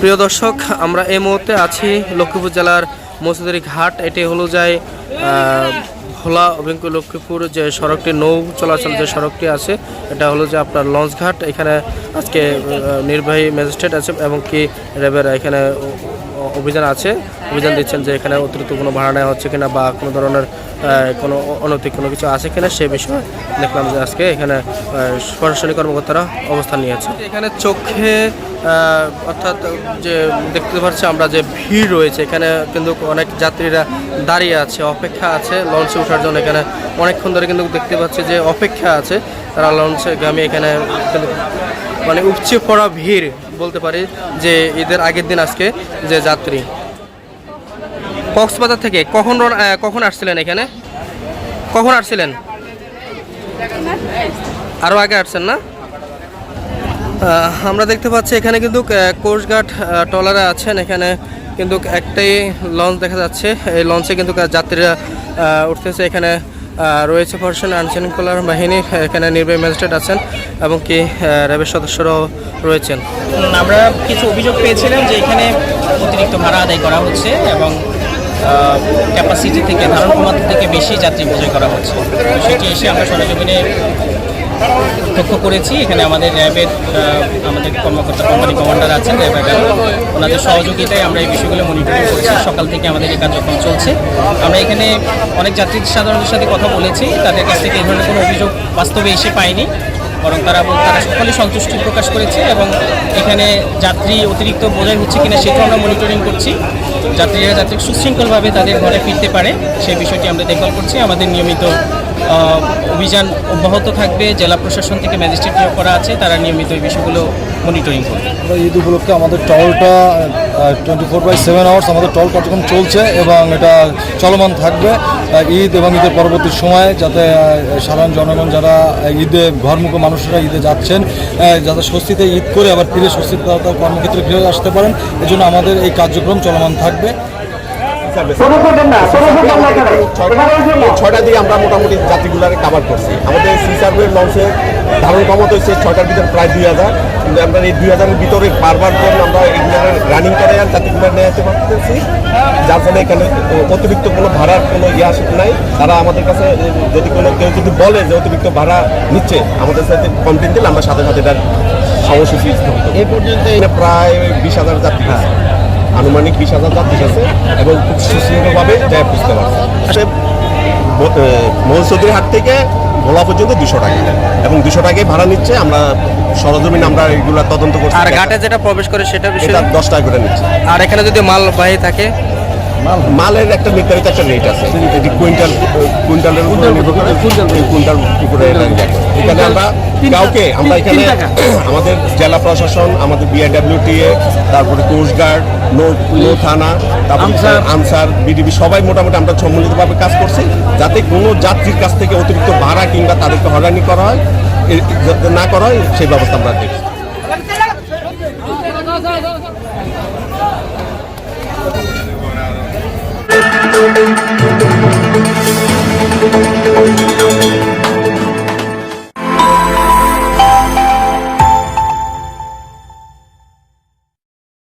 প্রিয় দর্শক, আমরা এই মুহূর্তে আছি লক্ষ্মীপুর জেলার মসুদের ঘাট। এটি হলো যায় ভোলা অভিজ্ঞ লক্ষ্মীপুর যে সড়কটি, নৌ চলাচল যে সড়কটি আছে, এটা হলো যে আপনার লঞ্চ ঘাট। এখানে আজকে নির্বাহী ম্যাজিস্ট্রেট আছে এবং কি র্যাবের এখানে অভিযান আছে। অভিযান দিচ্ছেন যে এখানে অতিরিক্ত কোনো ভাড়া নেওয়া হচ্ছে কিনা বা কোনো ধরনের কোনো অনৈতিক কোনো কিছু আছে কিনা সে বিষয়ে দেখলাম যে আজকে এখানে প্রশাসনিক কর্মকর্তারা অবস্থান নিয়েছে। এখানে চোখে অর্থাৎ যে দেখতে পাচ্ছি আমরা যে ভিড় রয়েছে, এখানে কিন্তু অনেক যাত্রীরা দাঁড়িয়ে আছে, অপেক্ষা আছে, লঞ্চে ওঠার জন্য এখানে অনেকক্ষণ ধরে কিন্তু দেখতে পাচ্ছি যে অপেক্ষা আছে। তারা লঞ্চে গামী এখানে মানে উপচে পড়া ভিড় বলতে পারি যে ঈদের আগের দিন আজকে যে যাত্রী। কক্সবাজার থেকে কখন কখন আসছিলেন এখানে? কখন আসছিলেন? আরও আগে আসছেন না? আমরা দেখতে পাচ্ছি এখানে কিন্তু আহ, ট্রলারে আছেন। এখানে কিন্তু একটাই লঞ্চ দেখা যাচ্ছে। এই লঞ্চে কিন্তু যাত্রীরা উঠতেছে। এখানে রয়েছে প্রশাসন আইনশৃঙ্খলার শৃঙ্খলার বাহিনী, এখানে নির্বাহী ম্যাজিস্ট্রেট আছেন এবং কি র্যাবের সদস্যরাও রয়েছেন। আমরা কিছু অভিযোগ পেয়েছিলাম যে এখানে অতিরিক্ত ভাড়া আদায় করা হচ্ছে এবং ক্যাপাসিটি থেকে ধারণ ক্ষমতা থেকে বেশি যাত্রী বোঝাই করা হচ্ছে। সেটি এসে আমরা সরজমিনে লক্ষ্য করেছি। এখানে আমাদের র্যাবের আমাদের কর্মকর্তা কোম্পানি কমান্ডার আছেন, র্যাব এগারো। ওনাদের সহযোগিতায় আমরা এই বিষয়গুলো মনিটরিং করেছি। সকাল থেকে আমাদের এই কার্যক্রম চলছে। আমরা এখানে অনেক যাত্রী সাধারণের সাথে কথা বলেছি। তাদের কাছ থেকে এই ধরনের কোনো অভিযোগ বাস্তবে এসে পাইনি বরং তারা তারা সকলেই সন্তুষ্টি প্রকাশ করেছে এবং এখানে যাত্রী অতিরিক্ত বোঝাই হচ্ছে কিনা সেটাও আমরা মনিটরিং করছি। যাত্রীরা যাতে সুশৃঙ্খলভাবে তাদের ঘরে ফিরতে পারে। সেই বিষয়টি আমরা দেখভাল করছি। আমাদের নিয়মিত অভিযান অব্যাহত থাকবে, জেলা প্রশাসন থেকে ম্যাজিস্ট্রেট নিয়োগ করা আছে, তারা নিয়মিত এই বিষয়গুলো মনিটরিং করবে। আমরা ঈদ উপলক্ষে আমাদের টলটা twenty four by seven hours আমাদের টল কার্যক্রম চলছে এবং এটা চলমান থাকবে। ঈদ এবং ঈদের পরবর্তী সময়ে যাতে সাধারণ জনগণ যারা ঈদে ঘরমুখ মানুষরা ঈদে যাচ্ছেন যাতে স্বস্তিতে ঈদ করে আবার ফিরে স্বস্তিতে তারা কর্মক্ষেত্রে ফিরে আসতে পারেন, এজন্য আমাদের এই কার্যক্রম চলমান থাকবে। ছয়টা দিয়ে আমরা মোটামুটি যাত্রীগুলারে কাভার করছি। আমাদের সি সার্ভের লঞ্চে ধারণ ক্ষমতা হচ্ছে ছয়টার ভিতরে প্রায় দুই হাজার। কিন্তু আমরা এই দুই হাজারের ভিতরে বারবার জন্য আমরা এগুলো রানিং করে আর যাত্রীগুলো নিয়ে যেতে পারতেছি। যার ফলে এখানে অতিরিক্ত কোনো ভাড়ার কোনো ইয়ে আসে নাই। তারা আমাদের কাছে যদি কোনো কেউ যদি বলে যে অতিরিক্ত ভাড়া নিচ্ছে আমাদের সাথে কমপ্লেন দিলে আমরা সাথে সাথে এটার সমস্যা এই পর্যন্ত প্রায় বিশ হাজার যাত্রী আছে। আনুমানিক বিশ হাজার যাত্রী আছে এবং খুব সুশৃঙ্খলভাবে যায় বুঝতে পারছে। মোহন চৌধুরী হাট থেকে ভোলা পর্যন্ত দুশো টাকা এবং দুশো টাকায় ভাড়া নিচ্ছে। আমরা সরজমিন আমরা এগুলো তদন্ত করছি। আর ঘাটে যেটা প্রবেশ করে সেটা বিষয়ে? দশ টাকা করে নিচ্ছে। আর এখানে যদি মাল মালবাহী থাকে? মালের একটা নির্ধারিত একটা রেট আছে। এটি কুইন্টাল কুইন্টালের কুইন্টাল উপরে। এখানে আমরা কাউকে আমরা এখানে আমাদের জেলা প্রশাসন আমাদের বিআইডব্লিউটিএ তারপরে কোস্টগার্ড নো নো থানা তারপরে আনসার। বিডিবি সবাই মোটামুটি আমরা সম্মিলিতভাবে কাজ করছি যাতে কোনো যাত্রীর কাছ থেকে অতিরিক্ত ভাড়া কিংবা তাদেরকে হয়রানি করা হয় যাতে না করা হয় সেই ব্যবস্থা আমরা দেখছি।